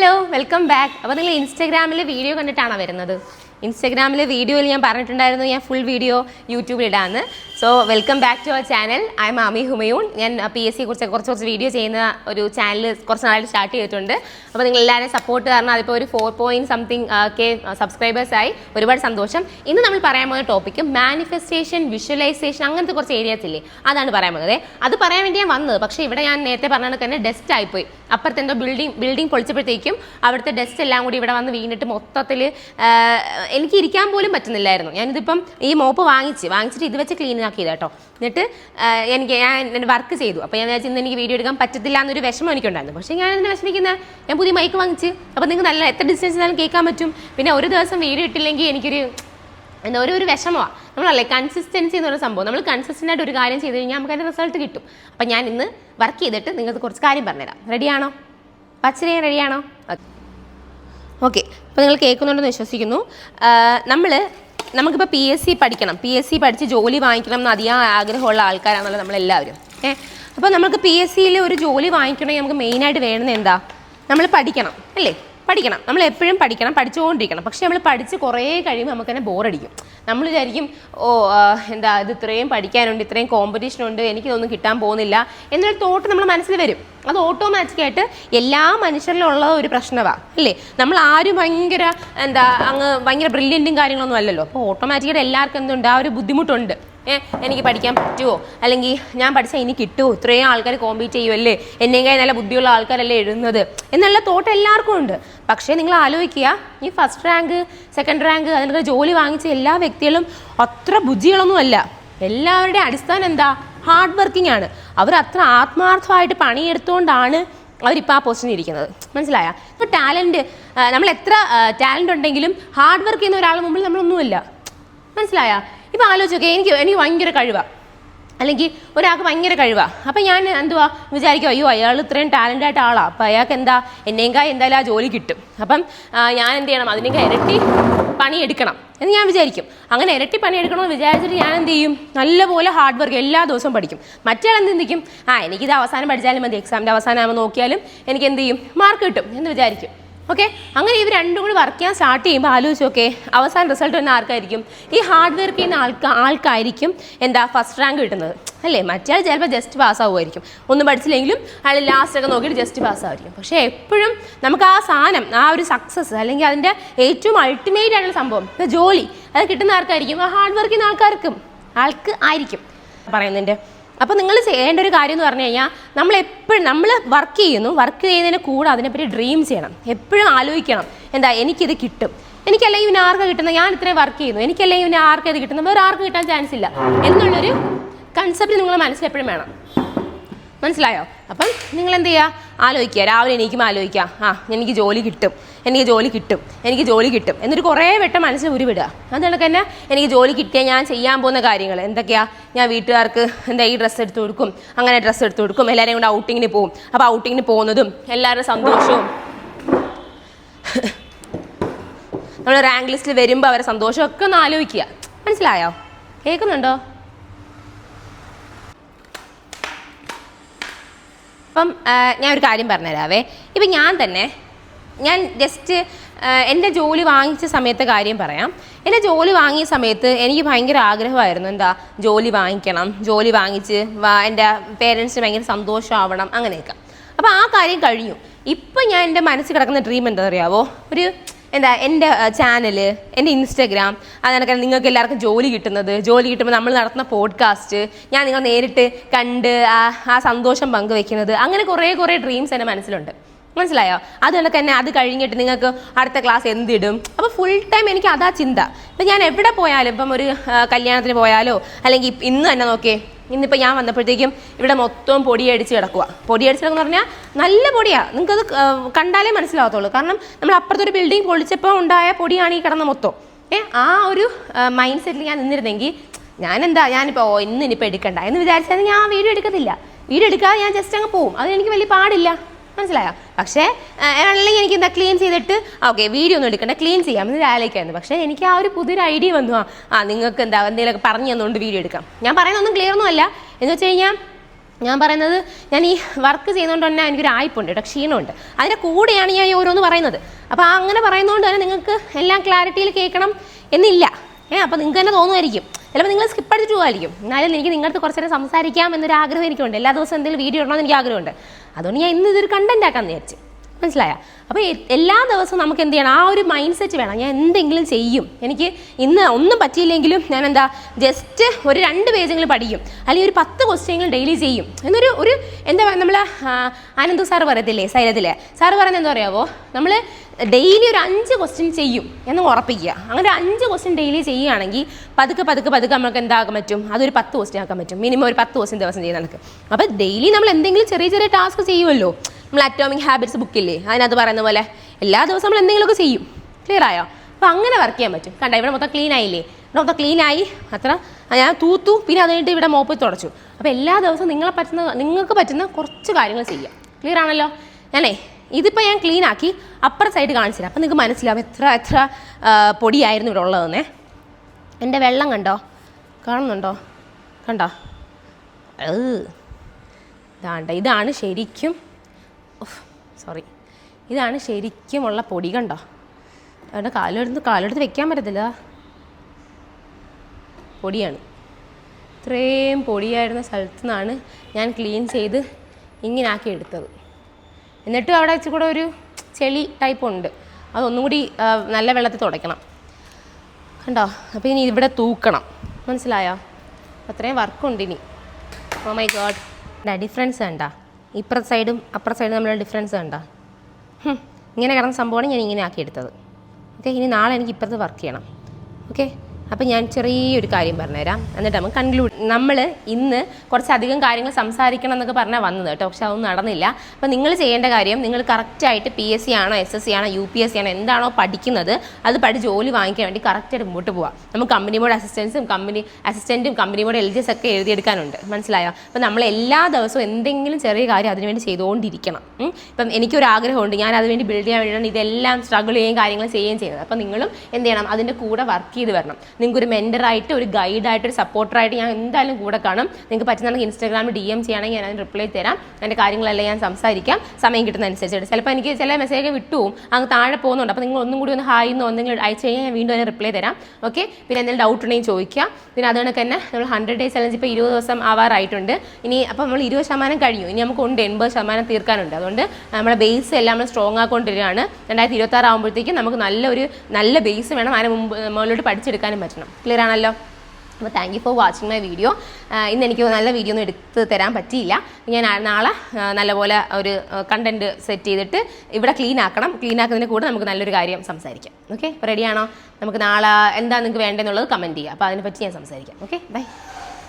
Hello welcome back അപ്പോൾ നിങ്ങൾ ഇൻസ്റ്റാഗ്രാമിൽ വീഡിയോ കണ്ടിട്ടാണോ വരുന്നത്? ഇൻസ്റ്റാഗ്രാമിലെ വീഡിയോയിൽ ഞാൻ പറഞ്ഞിട്ടുണ്ടായിരുന്നു ഞാൻ ഫുൾ വീഡിയോ യൂട്യൂബിൽ ഇടാമെന്ന് so welcome back to our channel I am Ami Humayun ഞാൻ പി എസ് സിയെ കുറിച്ച് കുറച്ച് കുറച്ച് വീഡിയോ ചെയ്യുന്ന ഒരു ചാനൽ കുറച്ച് നാളായിട്ട് സ്റ്റാർട്ട് ചെയ്തിട്ടുണ്ട്. അപ്പോൾ നിങ്ങൾ എല്ലാവരും സപ്പോർട്ട് കാരണം അതിപ്പോൾ ഒരു four point something K subscribers ആയി ഒരുപാട് സന്തോഷം. ഇന്ന് നമ്മൾ പറയാൻ പോകുന്ന ടോപ്പിക്ക് മാനിഫെസ്റ്റേഷൻ വിഷ്വലൈസേഷൻ അങ്ങനത്തെ കുറച്ച് ഏരിയാസ് ഇല്ലേ? അതാണ് പറയാൻ പോകുന്നത്. അത് പറയാൻ വേണ്ടി ഞാൻ വന്നത്. പക്ഷേ ഇവിടെ ഞാൻ നേരത്തെ പറഞ്ഞ തന്നെ ഡസ്റ്റ് ആയിപ്പോയി. അപ്പുറത്തെ എന്തോ ബിൽഡിംഗ് ബിൽഡിംഗ് പൊളിച്ചപ്പോഴത്തേക്കും അവിടുത്തെ ഡസ്റ്റ് എല്ലാം കൂടി ഇവിടെ വന്ന് വീണിട്ട് മൊത്തത്തിൽ എനിക്ക് ഇരിക്കാൻ പോലും പറ്റുന്നില്ലായിരുന്നു. ഞാനിതിപ്പം ഈ മോപ്പ് വാങ്ങിച്ച് വാങ്ങിച്ചിട്ട് ഇത് വെച്ച് ക്ലീൻ ആക്കിയത് കേട്ടോ എന്നിട്ട് എനിക്ക് ഞാൻ എന്റെ വർക്ക് ചെയ്തു. അപ്പോൾ ഞാൻ വിചാരിച്ചു എനിക്ക് വീഡിയോ എടുക്കാൻ പറ്റത്തില്ല എന്നൊരു വിഷമം എനിക്കുണ്ടായിരുന്നു. പക്ഷേ ഞാൻ എന്നെ വിഷമിക്കുന്ന ഞാൻ പുതിയ മൈക്ക് വാങ്ങിച്ച്. അപ്പോൾ നിങ്ങൾക്ക് നല്ല എത്ര ഡിസ്റ്റൻസ് ആയാലും കേൾക്കാൻ പറ്റും. പിന്നെ ഒരു ദിവസം വീഡിയോ ഇട്ടില്ലെങ്കിൽ എനിക്കൊരു എന്താ ഒരു ഒരു വിഷമമാണ് നമ്മളല്ലേ കൺസിസ്റ്റൻസി എന്ന് പറയുന്ന സംഭവം. നമ്മൾ കൺസിസ്റ്റന്റ് ആയിട്ട് ഒരു കാര്യം ചെയ്ത് കഴിഞ്ഞാൽ നമുക്ക് അതിന്റെ റിസൾട്ട് കിട്ടും. അപ്പം ഞാൻ ഇന്ന് വർക്ക് ചെയ്തിട്ട് നിങ്ങൾക്ക് കുറച്ച് കാര്യം പറഞ്ഞുതരാം. റെഡിയാണോ പച്ചരി റെഡിയാണോ ഓക്കെ അപ്പോൾ നിങ്ങൾ കേൾക്കുന്നുണ്ടെന്ന് വിശ്വസിക്കുന്നു. നമ്മൾ നമുക്കിപ്പോൾ പി എസ് സി പഠിക്കണം. പി എസ് സി പഠിച്ച് ജോലി വാങ്ങിക്കണം എന്ന് അധികം ആഗ്രഹമുള്ള ആൾക്കാരാണല്ലോ നമ്മളെല്ലാവരും. ഏ? അപ്പോൾ നമുക്ക് പി എസ് സിയിൽ ഒരു ജോലി വാങ്ങിക്കണമെങ്കിൽ നമുക്ക് മെയിനായിട്ട് വേണമെന്ന് എന്താ? നമ്മൾ പഠിക്കണം അല്ലേ? പഠിക്കണം. നമ്മൾ എപ്പോഴും പഠിക്കണം പഠിച്ചുകൊണ്ടിരിക്കണം. പക്ഷേ നമ്മൾ പഠിച്ച് കുറേ കഴിയുമ്പോൾ നമുക്ക് തന്നെ ബോറടിക്കും. നമ്മൾ വിചാരിക്കും ഓ എന്താ ഇത് ഇത്രയും പഠിക്കാനുണ്ട് ഇത്രയും കോമ്പറ്റീഷൻ ഉണ്ട് എനിക്കിതൊന്നും കിട്ടാൻ പോകുന്നില്ല. എന്നൊരു തോട്ട് നമ്മൾ മനസ്സിൽ വരും. അത് ഓട്ടോമാറ്റിക്കായിട്ട് എല്ലാ മനുഷ്യരിലും ഉള്ള ഒരു പ്രശ്നമാണ് അല്ലേ? നമ്മൾ ആരും ഭയങ്കര എന്താ അങ്ങ് ഭയങ്കര ബ്രില്യന്റും കാര്യങ്ങളൊന്നും അല്ലല്ലോ. അപ്പോൾ ഓട്ടോമാറ്റിക്കായിട്ട് എല്ലാവർക്കും എന്തുണ്ട്? ആ ഒരു ബുദ്ധിമുട്ടുണ്ട്. ഏ എനിക്ക് പഠിക്കാൻ പറ്റുമോ അല്ലെങ്കിൽ ഞാൻ പഠിച്ചാൽ ഇനി കിട്ടുമോ ഇത്രയും ആൾക്കാർ കോമ്പീറ്റ് ചെയ്യുമല്ലേ എന്നെങ്കിൽ നല്ല ബുദ്ധിയുള്ള ആൾക്കാരല്ലേ എഴുതുന്നത് എന്നുള്ള തോട്ട് എല്ലാവർക്കും ഉണ്ട്. പക്ഷേ നിങ്ങൾ ആലോചിക്കുക ഈ ഫസ്റ്റ് റാങ്ക് സെക്കൻഡ് റാങ്ക് അതിനൊക്കെ ജോലി വാങ്ങിച്ച എല്ലാ വ്യക്തികളും അത്ര ബുദ്ധികളൊന്നുമല്ല എല്ലാവരുടെയും അടിസ്ഥാനം എന്താ? ഹാർഡ് വർക്കിംഗ് ആണ്. അവർ അത്ര ആത്മാർത്ഥമായിട്ട് പണിയെടുത്തുകൊണ്ടാണ് അവരിപ്പോൾ ആ പൊസിഷനിൽ ഇരിക്കുന്നത്. മനസ്സിലായ? ഇപ്പോൾ ടാലന്റ് നമ്മൾ എത്ര ടാലന്റ് ഉണ്ടെങ്കിലും ഹാർഡ് വർക്ക് ചെയ്യുന്ന ഒരാളുടെ മുമ്പിൽ നമ്മളൊന്നുമില്ല. മനസ്സിലായ? ഇപ്പം ആലോചിക്കുക എനിക്ക് എനിക്ക് ഭയങ്കര കഴിവാണ് അല്ലെങ്കിൽ ഒരാൾക്ക് ഭയങ്കര കഴിവാണ് അപ്പം ഞാൻ എന്തുവാ വിചാരിക്കും അയ്യോ അയാൾ ഇത്രയും ടാലന്റ് ആയിട്ട് ആളാണ് അപ്പം അയാൾക്ക് എന്താ എന്നെങ്കിൽ എന്തായാലും ആ ജോലി കിട്ടും. അപ്പം ഞാൻ എന്ത് ചെയ്യണം അതിനേക്കാൾ ഇരട്ടി പണിയെടുക്കണം എന്ന് ഞാൻ വിചാരിക്കും. അങ്ങനെ ഇരട്ടി പണിയെടുക്കണമെന്ന് വിചാരിച്ചിട്ട് ഞാൻ എന്ത് ചെയ്യും? നല്ലപോലെ ഹാർഡ് വർക്ക് എല്ലാ ദിവസവും പഠിക്കും. മറ്റേ എന്ത് ചിന്തിക്കും? ആ എനിക്കിത് അവസാനം പഠിച്ചാലും മതി എക്സാമിന്റെ അവസാനം ആകുമ്പോൾ നോക്കിയാലും എനിക്ക് എന്ത് ചെയ്യും? മാർക്ക് കിട്ടും എന്ന് വിചാരിക്കും. ഓക്കെ അങ്ങനെ ഇവർ രണ്ടും കൂടി വർക്ക് ചെയ്യാൻ സ്റ്റാർട്ട് ചെയ്യുമ്പോൾ ആലോചിച്ച് ഓക്കെ അവസാന റിസൾട്ട് വന്ന ആർക്കായിരിക്കും? ഈ ഹാർഡ് വർക്ക് ചെയ്യുന്ന ആൾക്ക് ആൾക്കായിരിക്കും എന്താ ഫസ്റ്റ് റാങ്ക് കിട്ടുന്നത്. അല്ലേ? മറ്റേ ആൾ ചിലപ്പോൾ ജസ്റ്റ് പാസ് ആവുമായിരിക്കും. ഒന്നും പഠിച്ചില്ലെങ്കിലും അയാൾ ലാസ്റ്റ് ഒക്കെ നോക്കിയിട്ട് ജസ്റ്റ് പാസ് ആയിരിക്കും പക്ഷേ എപ്പോഴും നമുക്ക് ആ സാധനം ആ ഒരു സക്സസ് അല്ലെങ്കിൽ അതിന്റെ ഏറ്റവും അൾട്ടിമേറ്റ് ആയിട്ടുള്ള സംഭവം ഇപ്പോൾ ജോലി അത് കിട്ടുന്ന ആർക്കായിരിക്കും? ആ ഹാർഡ് വർക്ക് ചെയ്യുന്ന ആൾക്കാർക്കും ആൾക്ക് ആയിരിക്കും. പറയുന്നതിന്റെ അപ്പോൾ നിങ്ങൾ ചെയ്യേണ്ട ഒരു കാര്യം എന്ന് പറഞ്ഞു കഴിഞ്ഞാൽ നമ്മൾ എപ്പോഴും നമ്മൾ വർക്ക് ചെയ്യുന്നു വർക്ക് ചെയ്യുന്നതിന് കൂടെ അതിനെപ്പറ്റി ഡ്രീം ചെയ്യണം. എപ്പോഴും ആലോചിക്കണം. എന്താ എനിക്കിത് കിട്ടും. എനിക്കല്ലെങ്കിൽ ഇവന് ആർക്ക് കിട്ടുന്നത്? ഞാൻ ഇത്രയും വർക്ക് ചെയ്യുന്നു. എനിക്കല്ലെങ്കിൽ ഇവന് ആർക്കാ ഇത് വേറെ ആർക്ക് കിട്ടാൻ ചാൻസ് ഇല്ല. എന്നുള്ളൊരു കൺസെപ്റ്റ് നിങ്ങളുടെ മനസ്സിൽ എപ്പോഴും വേണം. മനസ്സിലായോ? അപ്പം നിങ്ങൾ എന്ത് ചെയ്യുക ആലോചിക്കുക. രാവിലെ എനിക്കും ആലോചിക്കുക ആ എനിക്ക് ജോലി കിട്ടും. എനിക്ക് ജോലി കിട്ടും. എനിക്ക് ജോലി കിട്ടും. എന്നിട്ട് കുറേ വട്ടം മനസ്സിൽ ഉരുവിടുക. അത് കണക്ക് തന്നെ എനിക്ക് ജോലി കിട്ടിയാൽ ഞാൻ ചെയ്യാൻ പോകുന്ന കാര്യങ്ങൾ. എന്തൊക്കെയാ? ഞാൻ വീട്ടുകാർക്ക് എന്താ ഈ ഡ്രസ്സ് എടുത്ത് കൊടുക്കും? അങ്ങനെ ഡ്രസ്സ് എടുത്ത് കൊടുക്കും. എല്ലാവരെയും കൊണ്ട് ഔട്ടിങ്ങിന് പോകും അപ്പോൾ ഔട്ടിങ്ങിന് പോകുന്നതും എല്ലാവരുടെ സന്തോഷവും. നമ്മൾ റാങ്ക് ലിസ്റ്റിൽ വരുമ്പോൾ അവരെ സന്തോഷമൊക്കെ ഒന്ന് ആലോചിക്കുക. മനസ്സിലായോ? കേൾക്കുന്നുണ്ടോ? അപ്പം ഞാൻ ഒരു കാര്യം പറഞ്ഞുതരാവേ. ഇപ്പം ഞാൻ തന്നെ ഞാൻ ജസ്റ്റ് എന്റെ ജോലി വാങ്ങിച്ച സമയത്തെ കാര്യം പറയാം. എന്റെ ജോലി വാങ്ങിയ സമയത്ത് എനിക്ക് ഭയങ്കര ആഗ്രഹമായിരുന്നു. എന്താ ജോലി വാങ്ങിക്കണം ജോലി വാങ്ങിച്ച് എന്റെ പേരൻസിന് ഭയങ്കര സന്തോഷമാവണം അങ്ങനെയൊക്കെ. അപ്പോൾ ആ കാര്യം കഴിഞ്ഞു. ഇപ്പം ഞാൻ എന്റെ മനസ്സിൽ കിടക്കുന്ന ഡ്രീം എന്താ അറിയാവോ ഒരു എന്താ എന്റെ ചാനൽ എന്റെ ഇൻസ്റ്റഗ്രാം അതിനൊക്കെ നിങ്ങൾക്ക് എല്ലാവർക്കും ജോലി കിട്ടുന്നത് ജോലി കിട്ടുമ്പോൾ നമ്മൾ നടത്തുന്ന പോഡ്കാസ്റ്റ് ഞാൻ നിങ്ങൾ നേരിട്ട് കണ്ട് ആ സന്തോഷം പങ്കുവെക്കുന്നത് അങ്ങനെ കുറേ കുറേ ഡ്രീംസ് എന്റെ മനസ്സിലുണ്ട്. മനസ്സിലായോ? അത് കണക്ക് തന്നെ അത് കഴിഞ്ഞിട്ട് നിങ്ങൾക്ക് അടുത്ത ക്ലാസ് എന്തിടും. അപ്പോൾ ഫുൾ ടൈം എനിക്ക് അതാ ചിന്ത. ഇപ്പം ഞാൻ എവിടെ പോയാലും ഇപ്പം ഒരു കല്യാണത്തിന് പോയാലോ അല്ലെങ്കിൽ ഇന്ന് തന്നെ നോക്കേ ഇന്നിപ്പോൾ ഞാൻ വന്നപ്പോഴത്തേക്കും ഇവിടെ മൊത്തം പൊടിയടിച്ച് കിടക്കുക പൊടിയടിച്ച് കിടക്കുന്ന പറഞ്ഞാൽ നല്ല പൊടിയാണ് നിങ്ങൾക്കത് കണ്ടാലേ മനസ്സിലാവത്തുള്ളൂ. കാരണം നമ്മൾ അപ്പുറത്തൊരു ബിൽഡിംഗ് പൊളിച്ചപ്പോൾ ഉണ്ടായ പൊടിയാണ് ഈ കിടന്ന മൊത്തം. ഏ ആ ഒരു മൈൻഡ് സെറ്റിൽ ഞാൻ നിന്നിരുന്നെങ്കിൽ ഞാനെന്താ ഞാനിപ്പോൾ ഓ ഇന്ന് ഇനിയിപ്പോൾ എടുക്കണ്ട എന്ന് വിചാരിച്ചാൽ ഞാൻ വീഡിയോ എടുക്കത്തില്ല. വീഡിയോ എടുക്കാതെ ഞാൻ ജസ്റ്റ് അങ്ങ് പോവും. അത് എനിക്ക് വലിയ പാടില്ല. മനസ്സിലായോ? പക്ഷേ അല്ലെങ്കിൽ എനിക്ക് എന്താ ക്ലീൻ ചെയ്തിട്ട്? ഓക്കെ വീഡിയോ ഒന്നും എടുക്കണ്ട. ക്ലീൻ ചെയ്യാം. എന്ന് ആലോചിക്കായിരുന്നു പക്ഷേ എനിക്ക് ആ ഒരു പുതിയൊരു ഐഡിയ വന്നു. ആ നിങ്ങൾക്ക് എന്താ എന്തെങ്കിലുമൊക്കെ പറഞ്ഞു തന്നുകൊണ്ട് വീഡിയോ എടുക്കാം. ഞാൻ പറയുന്നൊന്നും ക്ലിയർ ഒന്നും അല്ല. എന്ന് വെച്ച് കഴിഞ്ഞാൽ ഞാൻ പറയുന്നത് ഞാൻ ഈ വർക്ക് ചെയ്യുന്നതുകൊണ്ട് തന്നെ എനിക്കൊരു ആയിപ്പുണ്ട് കേട്ടോ ക്ഷീണമുണ്ട്. അതിന്റെ കൂടെയാണ് ഞാൻ ഈ ഓരോന്ന് പറയുന്നത്. അപ്പോൾ അങ്ങനെ പറയുന്നതുകൊണ്ട് തന്നെ നിങ്ങൾക്ക് എല്ലാം ക്ലാരിറ്റിയിൽ കേൾക്കണം എന്നില്ല. ഏ അപ്പോൾ നിങ്ങൾക്ക് തന്നെ തോന്നുമായിരിക്കും. ചിലപ്പോൾ നിങ്ങൾ സ്കിപ്പ് അടിച്ചിട്ട് പോകുമായിരിക്കും എന്നാലും എനിക്ക് നിങ്ങളുടെ കുറച്ച് നേരം സംസാരിക്കാം എന്നൊരു ആഗ്രഹം എനിക്കുണ്ട്. എല്ലാ ദിവസവും എന്തെങ്കിലും വീഡിയോ ഇടണമെന്ന് എനിക്ക് ആഗ്രഹമുണ്ട്. അതുകൊണ്ട് ഞാൻ ഇന്ന് ഇതൊരു കണ്ടന്റ് ആക്കാമെന്ന് വിചാരിച്ചു. മനസ്സിലായ? അപ്പോൾ എല്ലാ ദിവസവും നമുക്ക് എന്ത് ചെയ്യണം? ആ ഒരു മൈൻഡ് സെറ്റ് വേണം. ഞാൻ എന്തെങ്കിലും ചെയ്യും. എനിക്ക് ഇന്ന് ഒന്നും പറ്റിയില്ലെങ്കിലും ഞാൻ എന്താ ജസ്റ്റ് ഒരു രണ്ട് പേജെങ്കിലും പഠിക്കും. അല്ലെങ്കിൽ ഒരു പത്ത് ക്വസ്റ്റ്യങ്ങൾ ഡെയിലി ചെയ്യും. എന്നൊരു ഒരു എന്താ നമ്മൾ ആനന്ദു സാർ പറയത്തില്ലേ സൈലത്തിൽ സാർ പറയുന്നത് എന്താ പറയാവോ? നമ്മൾ ഡെയിലി ഒരു അഞ്ച് ക്വസ്റ്റ്യൻ ചെയ്യും എന്ന് ഉറപ്പിക്കുക. അങ്ങനെ അഞ്ച് ക്വസ്റ്റ്യൻ ഡെയിലി ചെയ്യുകയാണെങ്കിൽ പതുക്കെ പതുക്കെ പതുക്കെ നമുക്ക് എന്താക്കാൻ പറ്റും? അതൊരു പത്ത് ക്വസ്റ്റ്യൻ ആക്കാൻ പറ്റും. മിനിമം ഒരു പത്ത് ക്വസ്റ്റ്യൻ ദിവസം ചെയ്യുന്ന നമുക്ക്. അപ്പോൾ ഡെയിലി നമ്മൾ എന്തെങ്കിലും ചെറിയ ചെറിയ ടാസ്ക് ചെയ്യുമല്ലോ. നമ്മൾ അറ്റോമിക് ഹാബിറ്റ്സ് ബുക്കില്ലേ അതിനകത്ത് പറയുന്ന പോലെ എല്ലാ ദിവസവും നമ്മൾ എന്തെങ്കിലുമൊക്കെ ചെയ്യും. ക്ലിയർ ആയോ? അപ്പോൾ അങ്ങനെ വർക്ക് ചെയ്യാൻ പറ്റും. കണ്ട ഇവിടെ മൊത്തം ക്ലീൻ ആയില്ലേ? ഇവിടെ മൊത്തം ക്ലീൻ ആയി. അത്ര. ഞാൻ തൂത്തു. പിന്നെ അത് കഴിഞ്ഞിട്ട് ഇവിടെ മോപ്പ് തുടച്ചു. അപ്പോൾ എല്ലാ ദിവസവും നിങ്ങളെ പറ്റുന്ന നിങ്ങൾക്ക് പറ്റുന്ന കുറച്ച് കാര്യങ്ങൾ ചെയ്യാം. ക്ലിയർ ആണല്ലോ? ഞാനേ ഇതിപ്പോൾ ഞാൻ ക്ലീൻ ആക്കി അപ്പുറത്തെ സൈഡ് കാണിച്ചില്ല അപ്പം നിങ്ങൾക്ക് മനസ്സിലാവും എത്ര എത്ര പൊടിയായിരുന്നു ഇവിടെ ഉള്ളതെന്നേ. എന്റെ വെള്ളം കണ്ടോ? കാണുന്നുണ്ടോ? കണ്ടോ? ഏ ഇതാണ്ട ഇതാണ് ശരിക്കും. സോറി ഇതാണ് ശരിക്കുമുള്ള പൊടി കണ്ടോ? അതുകൊണ്ട് കാലെടുത്ത് കാലെടുത്ത് വെക്കാൻ പറ്റത്തില്ല. പൊടിയാണ്. ഇത്രയും പൊടിയായിരുന്ന സ്ഥലത്തു നിന്നാണ് ഞാൻ ക്ലീൻ ചെയ്ത് ഇങ്ങനാക്കി എടുത്തത്. എന്നിട്ടും അവിടെ വെച്ച് കൂടെ ഒരു ചെളി ടൈപ്പ് ഉണ്ട്. അതൊന്നും കൂടി നല്ല വെള്ളത്തിൽ തുടയ്ക്കണം. കണ്ടോ? അപ്പോൾ ഇനി ഇവിടെ തൂക്കണം. മനസ്സിലായോ? അത്രയും വർക്കുണ്ട് ഇനി. ഓ മൈ ഗോഡ് ഡിഫറൻസ് കണ്ട? ഇപ്പുറത്തെ സൈഡും അപ്പുറത്തെ സൈഡും തമ്മിലുള്ള ഡിഫറൻസ് കണ്ട? ഇങ്ങനെ കിടന്ന സംഭവമാണ് ഞാൻ ഇങ്ങനെ ആക്കി എടുത്തത്. ഓക്കെ ഇനി നാളെ എനിക്ക് ഇപ്പുറത്ത് വർക്ക് ചെയ്യണം. ഓക്കെ അപ്പോൾ ഞാൻ ചെറിയൊരു കാര്യം പറഞ്ഞുതരാം. എന്നിട്ട് നമുക്ക് കൺക്ലൂഡ് നമ്മൾ ഇന്ന് കുറച്ചധികം കാര്യങ്ങൾ സംസാരിക്കണം എന്നൊക്കെ പറഞ്ഞാൽ വന്നത് കേട്ടോ. പക്ഷെ അതൊന്നും നടന്നില്ല. അപ്പോൾ നിങ്ങൾ ചെയ്യേണ്ട കാര്യം നിങ്ങൾ കറക്റ്റായിട്ട് പി എസ് സി ആണോ എസ് എസ് സി ആണോ യു പി എസ് സി ആണോ എന്താണോ പഠിക്കുന്നത് അത് പഠിച്ച് ജോലി വാങ്ങിക്കാൻ വേണ്ടി കറക്റ്റായിട്ട് മുമ്പോട്ട് പോവാം. നമുക്ക് കമ്പനി ബോർഡ് അസിസ്റ്റൻസും company അസിസ്റ്റന്റും company board L G S ഒക്കെ എഴുതിയെടുക്കാനുണ്ട്. മനസ്സിലായോ? അപ്പോൾ നമ്മൾ എല്ലാ ദിവസവും എന്തെങ്കിലും ചെറിയ കാര്യം അതിനുവേണ്ടി ചെയ്തുകൊണ്ടിരിക്കണം. ഇപ്പം എനിക്കൊരു ആഗ്രഹമുണ്ട്. ഞാൻ അതിനുവേണ്ടി ബിൽഡ് ചെയ്യാൻ വേണ്ടിയാണ് ഇതെല്ലാം സ്ട്രഗിൾ ചെയ്യുകയും കാര്യങ്ങൾ ചെയ്യുകയും ചെയ്യുന്നത്. അപ്പോൾ നിങ്ങളും എന്ത് ചെയ്യണം? അതിന്റെ കൂടെ വർക്ക് ചെയ്ത് വരണം. നിങ്ങൾക്ക് ഒരു മെന്ററായിട്ട് ഒരു ഗൈഡായിട്ട് ഒരു സപ്പോർട്ടറായിട്ട് ഞാൻ എന്തായാലും കൂടെ കാണും. നിങ്ങൾക്ക് പറ്റുന്ന ഇൻസ്റ്റാഗ്രാമിൽ ഡി എം ചെയ്യുകയാണെങ്കിൽ ഞാൻ അതിന് റിപ്ലൈ തരാം. എന്റെ കാര്യങ്ങളെല്ലാം ഞാൻ സംസാരിക്കാം. സമയം കിട്ടുന്ന അനുസരിച്ചിട്ട് ചിലപ്പോൾ എനിക്ക് ചില മെസ്സേജ് വിട്ടുപോകും അങ്ങ് താഴെ പോകുന്നുണ്ട്. അപ്പോൾ നിങ്ങൾ ഒന്നും കൂടി ഒന്ന് ഹായ് എന്നോ എന്തെങ്കിലും അയച്ചു കഴിഞ്ഞാൽ ഞാൻ വീണ്ടും അതിന് റിപ്ലൈ തരാം. ഓക്കെ പിന്നെ എന്തെങ്കിലും ഡൗട്ട് ഉണ്ടെങ്കിൽ ചോദിക്കുക പിന്നെ അത് കണക്ക് തന്നെ നമ്മൾ ഹൺഡ്രഡ് ഡേയ്സ് ചലഞ്ച് ഇപ്പോൾ ഇരുപത് ദിവസം ആവാറായിട്ടുണ്ട്. ഇനി അപ്പോൾ നമ്മൾ ഇരുപത് ശതമാനം കഴിഞ്ഞു. ഇനി നമുക്ക് ഉണ്ട് എൺപത് ശതമാനം തീർക്കാനുണ്ട്. അതുകൊണ്ട് നമ്മുടെ ബേസ് എല്ലാം നമ്മൾ സ്ട്രോങ് ആക്കൊണ്ടിരിക്കുകയാണ് രണ്ടായിരത്തി ഇരുപത്താറ് ആകുമ്പോഴത്തേക്കും നമുക്ക് നല്ലൊരു നല്ല ബേസ് വേണം. അതിന് മുമ്പ് മുകളിലോട്ട് പഠിച്ചെടുക്കാനും പറ്റണം. ക്ലിയർ ആണല്ലോ? അപ്പോൾ thank you for watching my video ഇന്ന് എനിക്ക് നല്ല വീഡിയോ ഒന്നും എടുത്ത് തരാൻ പറ്റിയില്ല. ഞാൻ നാളെ നല്ലപോലെ ഒരു കണ്ടന്റ് സെറ്റ് ചെയ്തിട്ട് ഇവിടെ ക്ലീൻ ആക്കണം. ക്ലീൻ ആക്കുന്നതിന് കൂടെ നമുക്ക് നല്ലൊരു കാര്യം സംസാരിക്കാം. ഓക്കെ റെഡിയാണോ നമുക്ക് നാളെ എന്താ നിങ്ങൾക്ക് വേണ്ടതെന്നുള്ളത് കമന്റ് ചെയ്യാം. അപ്പോൾ അതിനെപ്പറ്റി ഞാൻ സംസാരിക്കാം. Okay bye